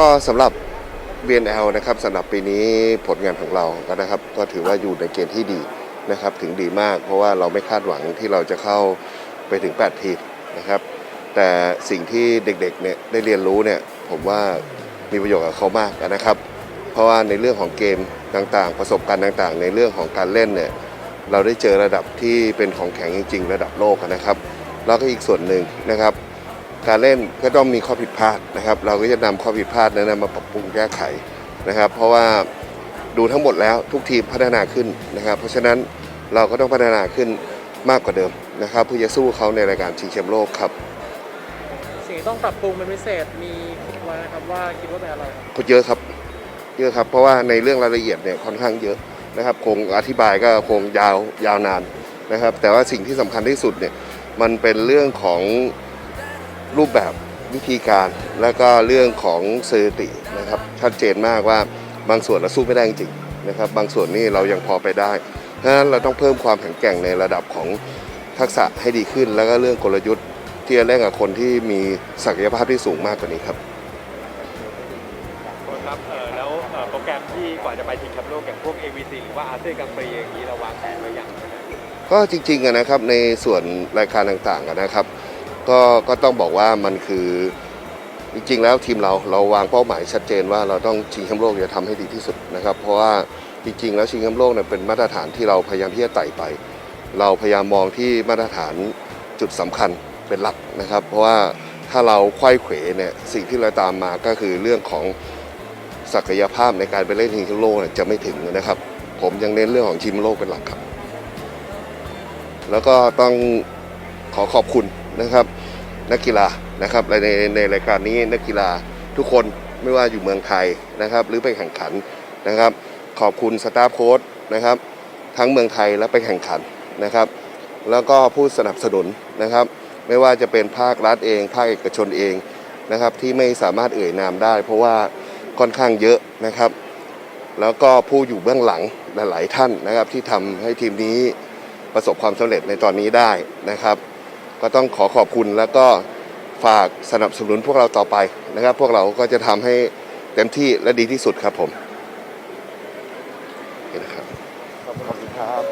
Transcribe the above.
ก็สำหรับ BNL นะครับสำหรับปีนี้ผลงานของเราก็นะครับ ก็ถือว่าอยู่ในเกณฑ์ที่ดีนะครับถึงดีมาก เพราะว่าเราไม่คาดหวังที่เราจะเข้าไปถึง 8 ทีมนะครับ แต่สิ่งที่เด็กๆเนี่ยได้เรียนรู้เนี่ยผมว่ามีประโยชน์กับเขามากนะครับ เพราะว่าในเรื่องของเกมต่างๆ ประสบการณ์ต่างๆ ในเรื่องของการเล่นเนี่ยเราได้เจอระดับที่เป็นของแข็งจริง ๆ ระดับโลกนะครับ แล้วก็อีกส่วนหนึ่งนะครับ การเล่นก็ต้องมีข้อผิดพลาดนะครับ เราก็จะนำข้อผิดพลาดนั้นมาปรับปรุงแก้ไขนะครับ เพราะว่าดูทั้งหมดแล้วทุกทีมพัฒนาขึ้นนะครับ เพราะฉะนั้นเราก็ต้องพัฒนาขึ้นมากกว่าเดิมนะครับ เพื่อจะสู้เขาในรายการชิงแชมป์โลกครับสิ่งที่ต้องปรับปรุงเป็นพิเศษมีคิดไว้นะครับว่าคิดว่าเป็นอะไรครับพูดเยอะครับเยอะครับ เพราะว่าในเรื่องรายละเอียดเนี่ยค่อนข้างเยอะนะครับคงอธิบายก็คงยาวยาวนานนะครับ แต่ว่าสิ่งที่สำคัญที่สุดเนี่ยมันเป็นเรื่องของ รูปแบบวิธีการ แล้วก็เรื่องของสถิตินะครับชัดเจนมากว่าบางส่วนเราสู้ไม่ได้จริงๆนะครับบางส่วนนี่เรายังพอไปได้เพราะฉะนั้นเราต้องเพิ่มความแข็งแกร่งในระดับของทักษะให้ดีขึ้น แล้วก็เรื่องกลยุทธ์ที่จะเล่นกับคนที่มีศักยภาพที่สูงมากกว่านี้ครับครับเออแล้วเอ่อโปรแกรมที่ก่อนจะไปชิงแชมป์โลกอย่างพวก AVC หรือว่าอาเซียนกังปรีอย่างนี้เราวางแผนไว้อย่างไร ก็จริงๆอะนะครับในส่วนรายการต่างๆอะนะครับ ก็ก็ต้องบอกว่ามันคือจริงๆแล้วทีมเราเราวางเป้าหมายชัดเจนว่าเราต้องชิงแชมป์โลกจะทำให้ดีที่สุดนะครับ เพราะว่าจริงๆ แล้วชิงแชมป์โลกเนี่ยเป็นมาตรฐานที่เราพยายามที่จะไต่ไป เราพยายามมองที่มาตรฐานจุดสำคัญเป็นหลักนะครับ เพราะว่าถ้าเราไขว้เขวเนี่ยสิ่งที่เราตามมาก็คือเรื่องของศักยภาพในการไปเล่นชิงแชมป์โลกเนี่ยจะไม่ถึงนะครับ ผมยังเน้นเรื่องของชิงแชมป์โลกเป็นหลักครับ แล้วก็ต้องขอขอบคุณ นะครับ นักกีฬานะครับในในรายการนี้นักกีฬาทุกคนไม่ว่าอยู่เมืองไทยนะครับ หรือไปแข่งขันนะครับ ขอบคุณสตาฟโค้ชนะครับ ทั้งเมืองไทยและไปแข่งขันนะครับ แล้วก็ผู้สนับสนุนนะครับ ไม่ว่าจะเป็นภาครัฐเอง ภาคเอกชนเองนะครับที่ไม่สามารถเอ่ยนามได้ เพราะว่าค่อนข้างเยอะนะครับ แล้วก็ผู้อยู่เบื้องหลังหลาย ๆ ท่านนะครับ ที่ทำให้ทีมนี้ประสบความสำเร็จในตอนนี้ได้นะครับ ก็ต้องขอขอบคุณแล้วก็ฝากสนับสนุนพวกเราต่อไปนะครับ พวกเราก็จะทำให้เต็มที่และดีที่สุดครับผมนะครับขอบคุณครับ